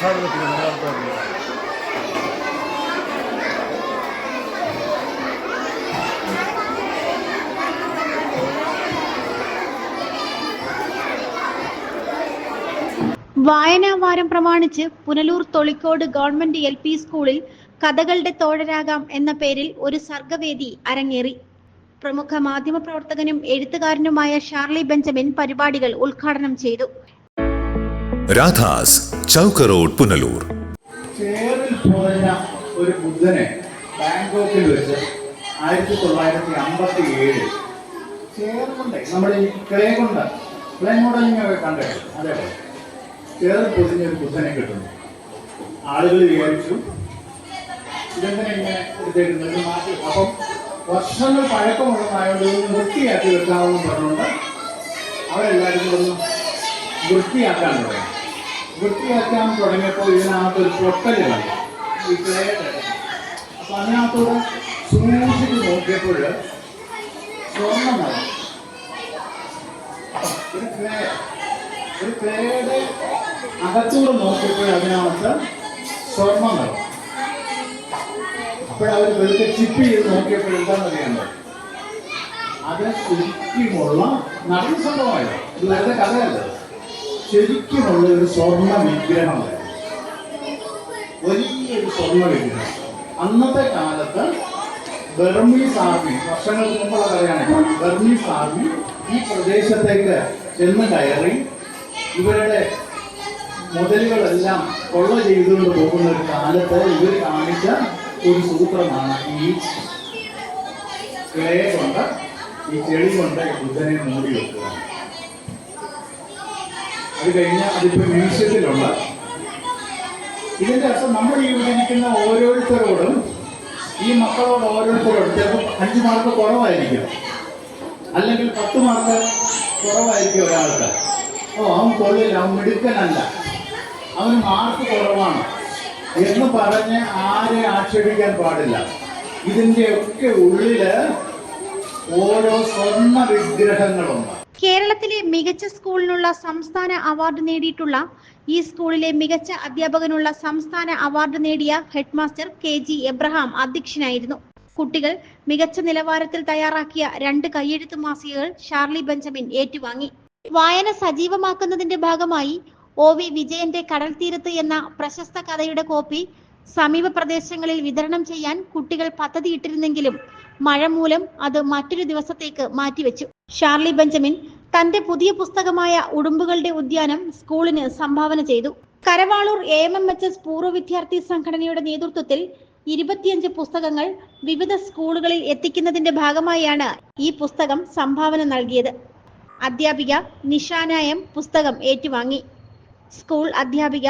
പ്രസാദം നിലനിർത്തുന്നത് വായനാവാരം വായനാ വാരം പ്രമാണിച്ച് Punalur Tholicode government L P സ്കൂളിൽ കഥകളുടെ തോഴരാകാം എന്ന പേരിൽ ഒരു സർഗവേദി അരങ്ങേറി. പ്രമുഖ മാധ്യമപ്രവർത്തകനും എഴുത്തുകാരനുമായ ഷാർലി ബെഞ്ചമിൻ പരിപാടികൾ ഉദ്ഘാടനം ചെയ്തു. രാധാസ് ചൗക്ക് റോഡ് പുനലൂർ. ചേറിൽ ഒരു ബുദ്ധനെ ബാങ്കോക്കിൽ വെച്ച് ആയിരത്തി തൊള്ളായിരത്തി അമ്പത്തി ഏഴിൽ ചേർന്നുണ്ടേ നമ്മൾ ഈ ക്ലേ കൊണ്ട് ക്ലേ അതേപോലെ ചേറിൽ പൊതിഞ്ഞ ഒരു ബുദ്ധനെ കിട്ടുന്നു. ആളുകൾ വിചാരിച്ചു ഇതെങ്ങനെ ഇങ്ങനെ മാറ്റി. അപ്പം വർഷങ്ങൾ പഴക്കമുള്ളതായതുകൊണ്ട് വൃത്തിയാക്കി വെക്കാമെന്ന് പറഞ്ഞുകൊണ്ട് അവരെല്ലാവരും വൃത്തിയാക്കാൻ തുടങ്ങി. വൃത്തിയാക്കാൻ തുടങ്ങിയപ്പോൾ ഇതിനകത്ത് ഒരു പൊട്ടലാണ് കണ്ടു. ഈ അപ്പൊ അതിനകത്തോട് സൂക്ഷിച്ച് നോക്കിയപ്പോൾ സ്വർണമാണ് ഒരു ക്ലേ ഒരു അകത്തൂടെ നോക്കിയപ്പോൾ അതിനകത്ത് സ്വർണമാണ് അപ്പോഴവർ വെറുതെ ചിപ്പ് ചെയ്ത് നോക്കിയപ്പോൾ പറയുന്നത് അത് ശരിക്കുമുള്ള നടന്ന സംഭവമായിരുന്നു. ഇത് വെറുതെ കഥയല്ല. ശരിക്കുമുള്ള ഒരു സ്വർണ വിഗ്രഹം. വലിയൊരു സ്വർണ വിഗ്രഹം. അന്നത്തെ കാലത്ത് ബർമീസ് ആർമി വർഷങ്ങൾക്ക് മുമ്പുള്ള കഥയാണ് ബർമീസ് ആർമി ഈ പ്രദേശത്തേക്ക് ചെന്ന് കയറി ഇവരുടെ മുതലുകളെല്ലാം കൊള്ള ചെയ്തുകൊണ്ട് പോകുന്ന ഒരു കാലത്ത് ഇവർ കാണിച്ച ഒരു സൂത്രമാണ് ഈ ക്ലേ കൊണ്ട് ഈ ചെളി കൊണ്ട് ബുദ്ധനെ മൂടി വെക്കുക. അത് കഴിഞ്ഞ് അതിപ്പോ മ്യൂസിയത്തിലുള്ള ഇതിന്റെ അർത്ഥം ഇവിടെ ഇരിക്കുന്ന ഓരോരുത്തരോടും ഈ മക്കളോട് ഓരോരുത്തരോടും ചിലപ്പോൾ അഞ്ച് മാർക്ക് കുറവായിരിക്കും. അല്ലെങ്കിൽ പത്ത് മാർക്ക് കുറവായിരിക്കും ഒരാൾക്ക്. ഓ അവൻ കൊള്ളില്ല അവൻ മിടുക്കനല്ല. അവന് മാർക്ക് കുറവാണ് എന്ന് പറഞ്ഞ് ആരെ ആക്ഷേപിക്കാൻ പാടില്ല. ഇതിന്റെയൊക്കെ ഉള്ളിൽ ഓരോ സ്വർണ വിഗ്രഹങ്ങളുണ്ട്. കേരളത്തിലെ മികച്ച സ്കൂളിനുള്ള സംസ്ഥാന അവാർഡ് നേടിയിട്ടുള്ള ഈ സ്കൂളിലെ മികച്ച അധ്യാപകനുള്ള സംസ്ഥാന അവാർഡ് നേടിയ ഹെഡ്മാസ്റ്റർ കെ ജി എബ്രഹാം അധ്യക്ഷനായിരുന്നു. കുട്ടികൾ മികച്ച നിലവാരത്തിൽ തയ്യാറാക്കിയ രണ്ട് കയ്യെഴുത്ത് മാസികകൾ ഷാർലി ബെഞ്ചമിൻ ഏറ്റുവാങ്ങി. വായന സജീവമാക്കുന്നതിന്റെ ഭാഗമായി ഒ വി വിജയന്റെ കടൽ തീരത്ത് എന്ന പ്രശസ്ത കഥയുടെ കോപ്പി സമീപ പ്രദേശങ്ങളിൽ വിതരണം ചെയ്യാൻ കുട്ടികൾ പദ്ധതിയിട്ടിരുന്നെങ്കിലും മഴ മൂലം അത് മറ്റൊരു ദിവസത്തേക്ക് മാറ്റിവെച്ചു. ഷാർലി ബെഞ്ചമിൻ തന്റെ പുതിയ പുസ്തകമായ ഉടുമ്പുകളുടെ ഉദ്യാനം സ്കൂളിന് സംഭാവന ചെയ്തു. Karavalur A M M H S പൂർവ വിദ്യാർത്ഥി സംഘടനയുടെ നേതൃത്വത്തിൽ ഇരുപത്തിയഞ്ച് പുസ്തകങ്ങൾ വിവിധ സ്കൂളുകളിൽ എത്തിക്കുന്നതിന്റെ ഭാഗമായാണ് ഈ പുസ്തകം സംഭാവന നൽകിയത്. അധ്യാപിക നിഷാനായം പുസ്തകം ഏറ്റുവാങ്ങി. സ്കൂൾ അധ്യാപിക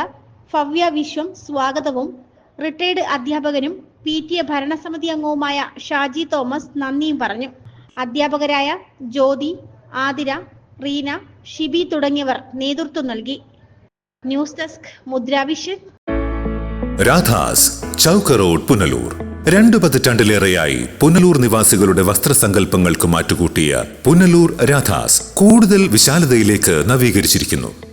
ഭവ്യ വിശ്വം സ്വാഗതവും റിട്ടയർഡ് അധ്യാപകനും പി ടി എ ഭരണസമിതി അംഗവുമായ ഷാജി തോമസ് നന്ദിയും പറഞ്ഞു. അധ്യാപകരായ ജ്യോതി ആതിര റീന ഷിബി തുടങ്ങിയവർ നേതൃത്വം നൽകി. News desk Mudravision Radhas Chowk road Punalur. രണ്ടു പതിറ്റാണ്ടിലേറെയായി പുനലൂർ നിവാസികളുടെ വസ്ത്രസങ്കല്പങ്ങൾക്ക് മാറ്റുകൂട്ടിയ പുനലൂർ രാധാസ് കൂടുതൽ വിശാലതയിലേക്ക് നവീകരിച്ചിരിക്കുന്നു.